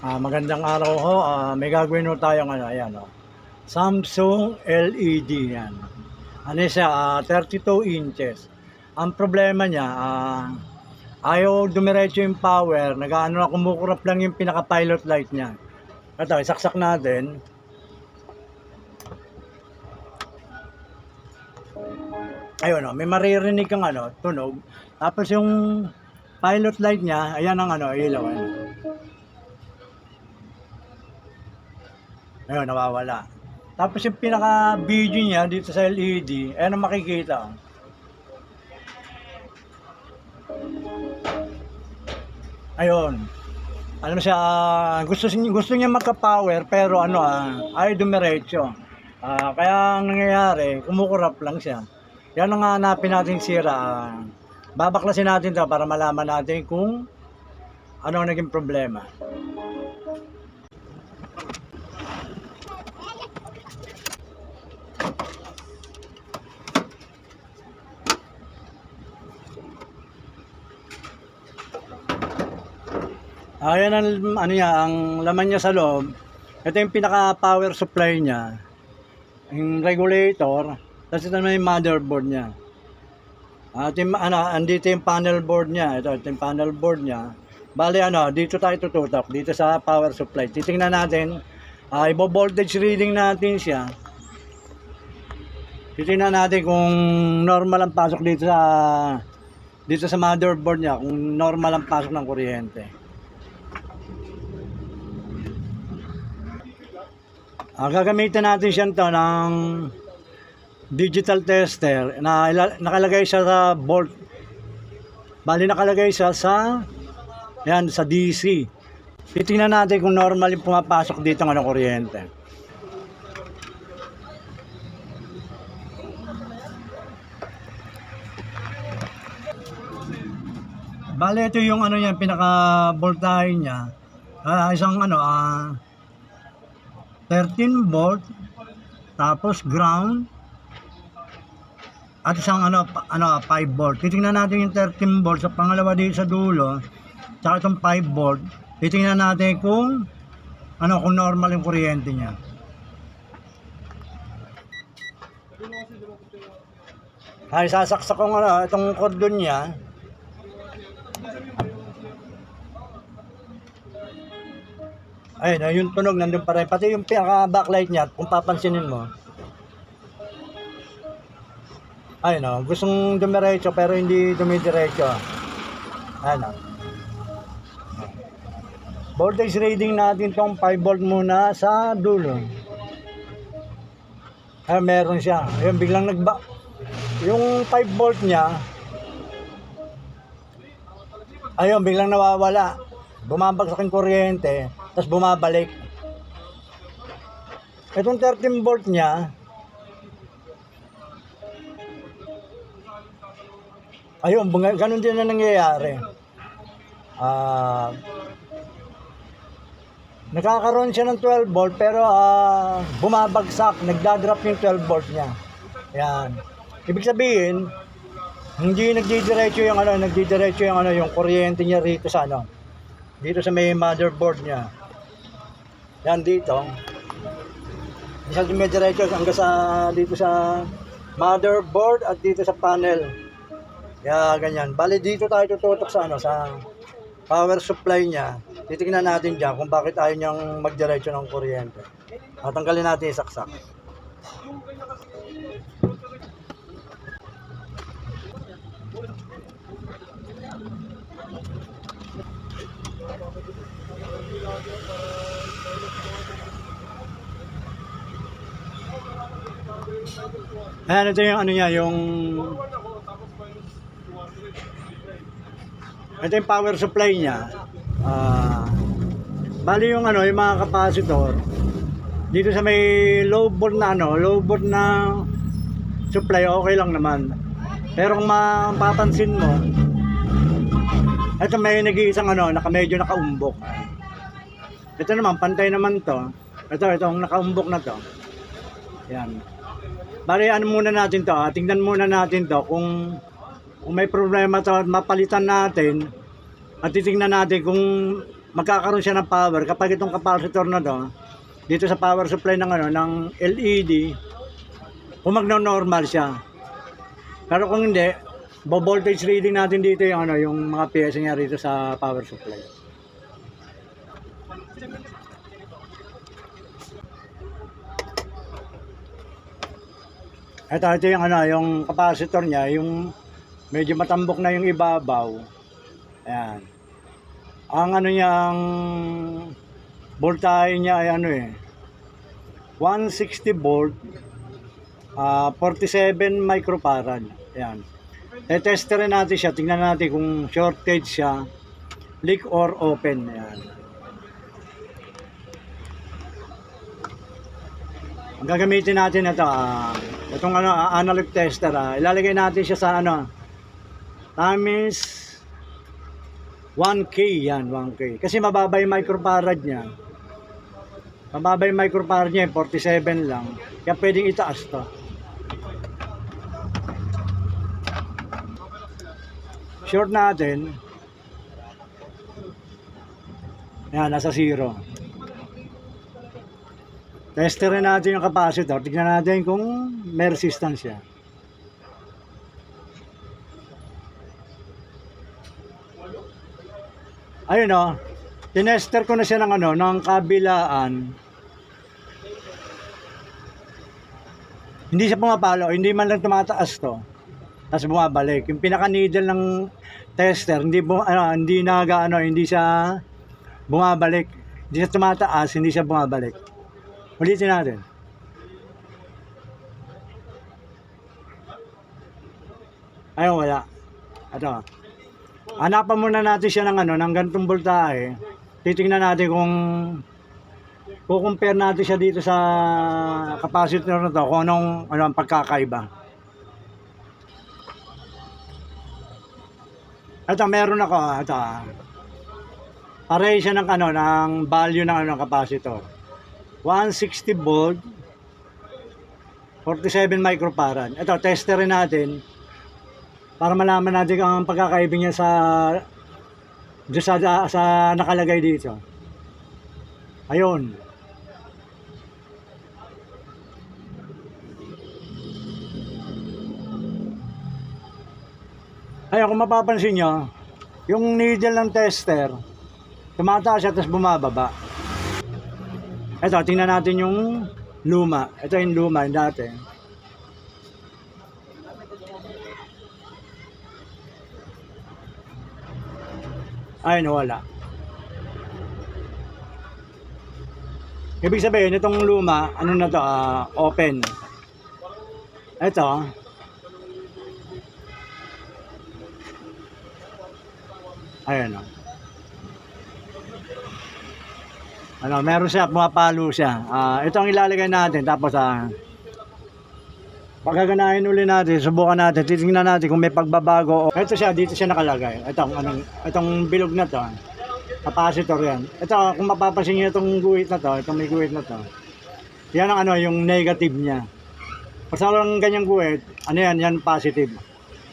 Ah, magandang araw ho. Ah, may gagawin ho tayong ano, ayan oh. Samsung LED yan. Ano siya, ah, 32 inches. Ang problema niya, ah, ayaw dumiretso yung power, nag-ano na kumukurap lang yung pinaka-pilot light niya. Ito, isaksak natin. Ayun oh, may maririnig kang ano, tunog. Tapos yung pilot light niya, ayan ang ano, ilaw. Ano. Ayun, nawawala. Tapos yung pinaka-video niya dito sa LED, ayan ang makikita. Ayun. Ano siya, ah, gusto, gusto niya magka-power pero ano ah, ay dumiretso. Ah, kaya ang nangyayari, kumukurap lang siya. Yan ang hanapin natin sira. babaklasin natin to para malaman natin kung ano ang naging problema. Ayan ang ano niya, ang laman niya sa loob. Ito yung pinaka power supply niya. Yung regulator, tapos ito naman yung motherboard niya. At yung, ano, andito yung panel board niya. Ito, ito yung panel board niya. Bali ano, dito tayo tututok, dito sa power supply. Titingnan natin, uh, ibo-voltage reading natin siya. Titingnan natin kung normal ang pasok dito sa dito sa motherboard niya, kung normal ang pasok ng kuryente. Ah, gagamitin natin siya to ng digital tester na nakalagay siya sa volt. Bali nakalagay siya sa yan sa DC. Titingnan natin kung normal yung pumapasok dito ng kuryente. Bali ito yung ano yan pinaka voltahe niya. Ah, isang ano ah 13 volt tapos ground at isang ano ano 5 volt. Titingnan natin yung 13 volt sa pangalawa dito sa dulo. Tsaka itong 5 volt. Titingnan natin kung ano kung normal yung kuryente niya. Ay sasaksak ko ano itong cordon niya. Ayun, ayun yung tunog nandun pa rin. Pati yung pinaka backlight niya, kung papansinin mo. Ayun o, gustong dumiretso pero hindi dumidiretso. Ayun o. Voltage reading natin tong 5 volt muna sa dulo. Ay, meron siya. Ayun, biglang nagba... Yung 5 volt niya, ayun, biglang nawawala. Bumabagsak yung kuryente, tapos bumabalik. Itong 13 volt niya, ayun, ganun din na nangyayari. Ah, Nakakaroon siya ng 12 volt pero ah, bumabagsak, nagdadrop yung 12 volt niya. Yan. Ibig sabihin, hindi nagdidiretso yung ano, nagdidiretso yung ano, yung kuryente niya rito sa ano. Dito sa may motherboard niya. Yan dito. Siya dumidiretso hanggang sa dito sa motherboard at dito sa panel. Kaya ganyan. Bali dito tayo tututok sa ano, sa power supply niya. Titingnan natin dyan kung bakit ayaw niyang magdiretso ng kuryente. Tatanggalin natin yung saksak. Ayan, ito yung ano niya, yung... Ito yung power supply niya. Ah, bali yung ano, yung mga capacitor. Dito sa may low volt na ano, low volt na supply, okay lang naman. Pero kung mapapansin mo, ito may nag-iisang ano, naka, medyo nakaumbok. Ito naman, pantay naman to. Ito, itong nakaumbok na to. Yan. Bali, ano muna natin to, ah, tingnan muna natin to kung kung may problema to, mapalitan natin at titingnan natin kung magkakaroon siya ng power kapag itong capacitor na to dito sa power supply ng ano ng LED kung magno-normal siya. Pero kung hindi, bo-voltage reading natin dito yung ano yung mga pyesa niya rito sa power supply. Ito, ito yung ano, yung capacitor niya, yung medyo matambok na yung ibabaw. Ayan. Ang ano niya, ang voltahe niya ay ano eh, 160 volt, ah 47 microfarad. Ayan. Tetesterin natin siya, tingnan natin kung shortage siya, leak or open. Ayan. Ang gagamitin natin ito, ah, itong ano, ah, analog tester, ah, ilalagay natin siya sa ano, times 1K yan, 1K. Kasi mababa yung microfarad niya. Mababa yung microfarad niya, 47 lang. Kaya pwedeng itaas to. Short natin. Yan, nasa zero. Testerin natin yung capacitor. Tignan natin kung may resistance siya. Ayun o. Tinester ko na siya ng ano, ng kabilaan. Hindi siya pumapalo, hindi man lang tumataas to. Tapos bumabalik. Yung pinaka needle ng tester, hindi bu ano, hindi naga ano, hindi siya bumabalik. Hindi siya tumataas, hindi siya bumabalik. Ulitin natin. Ayun, wala. Ito. Hanapan muna natin siya ng ano, ng gantong voltahe. Titingnan natin kung kukumpare natin siya dito sa capacitor na to kung anong ano ang pagkakaiba. Ito, meron ako. ah, Ito. ah. Pareho siya ng ano, ng value ng ano, capacitor. 160 volt, 47 microfarad. Ito, testerin natin para malaman natin ang pagkakaiba niya sa sa, sa nakalagay dito. Ayun. Ayun, kung mapapansin nyo, yung needle ng tester, tumataas siya tapos bumababa. Ito, tingnan natin yung luma. Ito yung luma, yung dati. Ay, nawala. Ibig sabihin, itong luma, ano na to, ah, open. Ito, ayan o. Ano, meron siya, pumapalo siya. Ah, ito ang ilalagay natin, tapos ah, pagkaganahin uli natin, subukan natin, titingnan natin kung may pagbabago. Ito siya, dito siya nakalagay. Itong, anong, itong bilog na to, capacitor yan. Ito, kung mapapansin niyo itong guhit na to, itong may guhit na to, yan ang ano, yung negative niya. Basta lang ganyang guhit, ano yan, yan positive.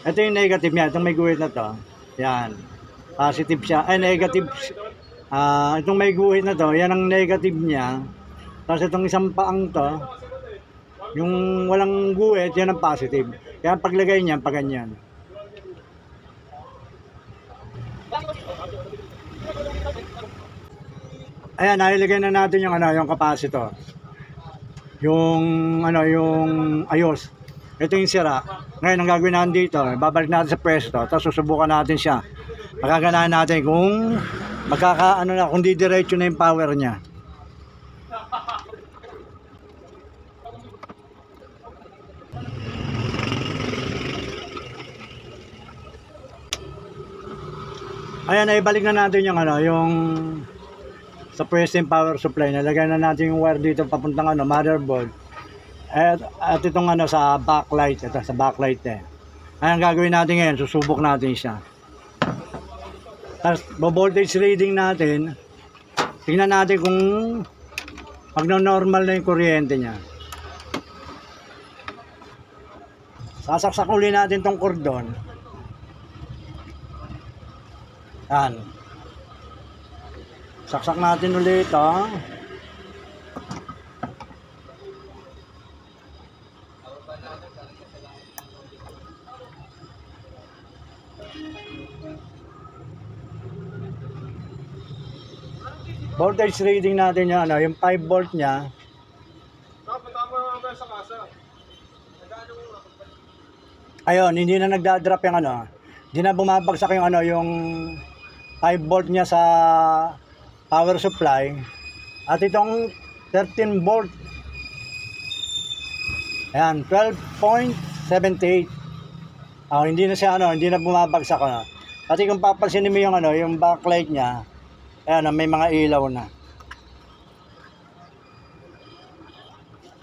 Ito yung negative niya, itong may guhit na to, yan. Positive siya, ay negative. Ah, itong may guhit na to, yan ang negative niya. Tapos itong isang paang to, yung walang guhit, yan ang positive. Kaya paglagay niya, pag ganyan. Ayan, nailagay na natin yung ano, yung capacitor. Yung ano, yung ayos. Ito yung sira. Ngayon, ang gagawin natin dito, babalik natin sa pwesto, tapos susubukan natin siya. Magaganahan natin kung magkaka, ano na, kung di diretso na yung power niya. Ayan, ay balik na natin yung ano, yung sa yung power supply. Nalagay na natin yung wire dito papuntang ano, motherboard. At, at itong ano sa backlight, ito sa backlight eh. Ayan, gagawin natin ngayon, susubok natin siya. Tapos, voltage reading natin, tingnan natin kung pag normal na yung kuryente niya. Sasaksak uli natin tong cordon. Yan. Saksak natin ulit ito. Voltage reading natin yung ano, yung 5 volt niya. Ayun, hindi na nagda-drop yung ano. Hindi na bumabagsak yung ano, yung 5 volt niya sa power supply. At itong 13 volt. Ayan, 12.78. Ah, hindi na siya ano, hindi na bumabagsak ano. Pati kung papansinin mo yung ano, yung backlight niya, ayan, ah, may mga ilaw na.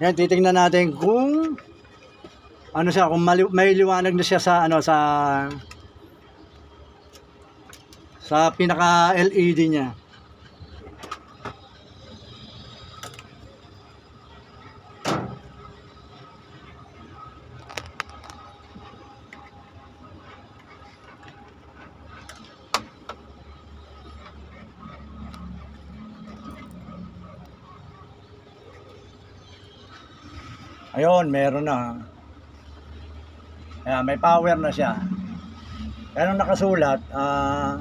Yan, titingnan natin kung ano siya, kung mali- may liwanag na siya sa ano sa sa pinaka LED niya. Ayun, meron na. Ayan, may power na siya. Pero nakasulat, ah,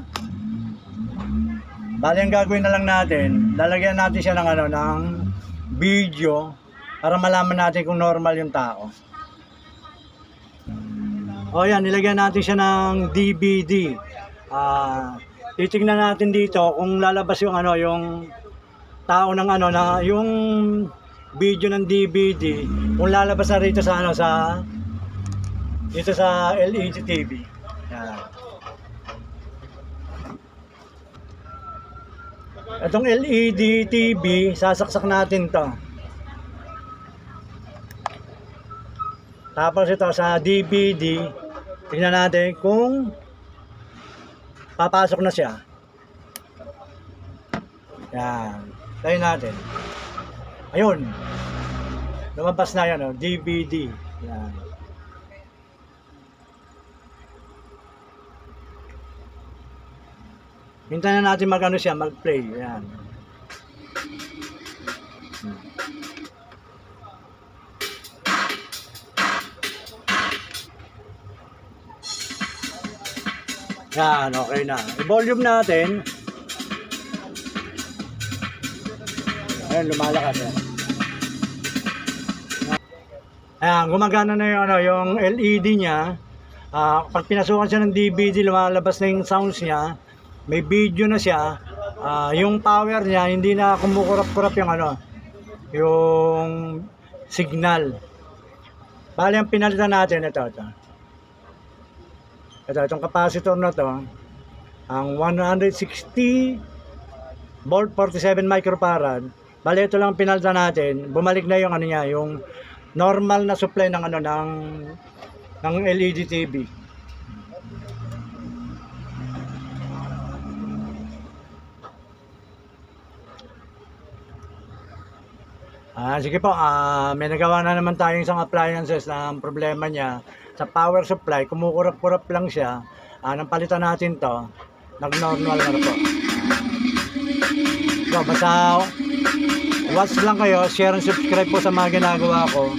bali ang gagawin na lang natin, lalagyan natin siya ng ano, ng video para malaman natin kung normal yung tao. O yan, nilagyan natin siya ng DVD. Ah, titingnan natin dito kung lalabas yung ano, yung tao ng ano na yung video ng DVD kung lalabas na rito sa ano sa dito sa LED TV. Yan. Itong LED TV, sasaksak natin to. Tapos ito sa DVD, tingnan natin kung papasok na siya. Yan. Tayo natin. Ayun. Lumabas na yan, oh, DVD. Yan. Hintayin na natin mag ano siya, mag-play. Yan. Yan, okay na. I-volume natin. Ayan, lumalakas yan. Ayan, gumagana na yung, ano, yung LED niya. Ah, pag pinasukan siya ng DVD, lumalabas na yung sounds niya. May video na siya. Ah, yung power niya, hindi na kumukurap-kurap yung ano, yung signal. Bali, ang pinalitan natin, ito, ito. Ito, itong capacitor na to, ang 160 volt 47 microfarad. Bali, ito lang ang pinalitan natin. Bumalik na yung ano niya, yung normal na supply ng ano ng ng LED TV. Ah, sige po, ah, may nagawa na naman tayong isang appliances na ang problema niya sa power supply, kumukurap-kurap lang siya. Ah, nang palitan natin to, nag-normal na po. So, basta watch lang kayo, share and subscribe po sa mga ginagawa ko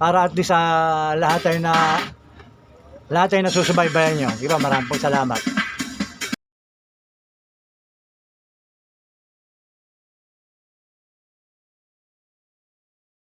para at least sa lahat tayo na lahat tayo na susubaybayan nyo. Di ba? Maraming salamat.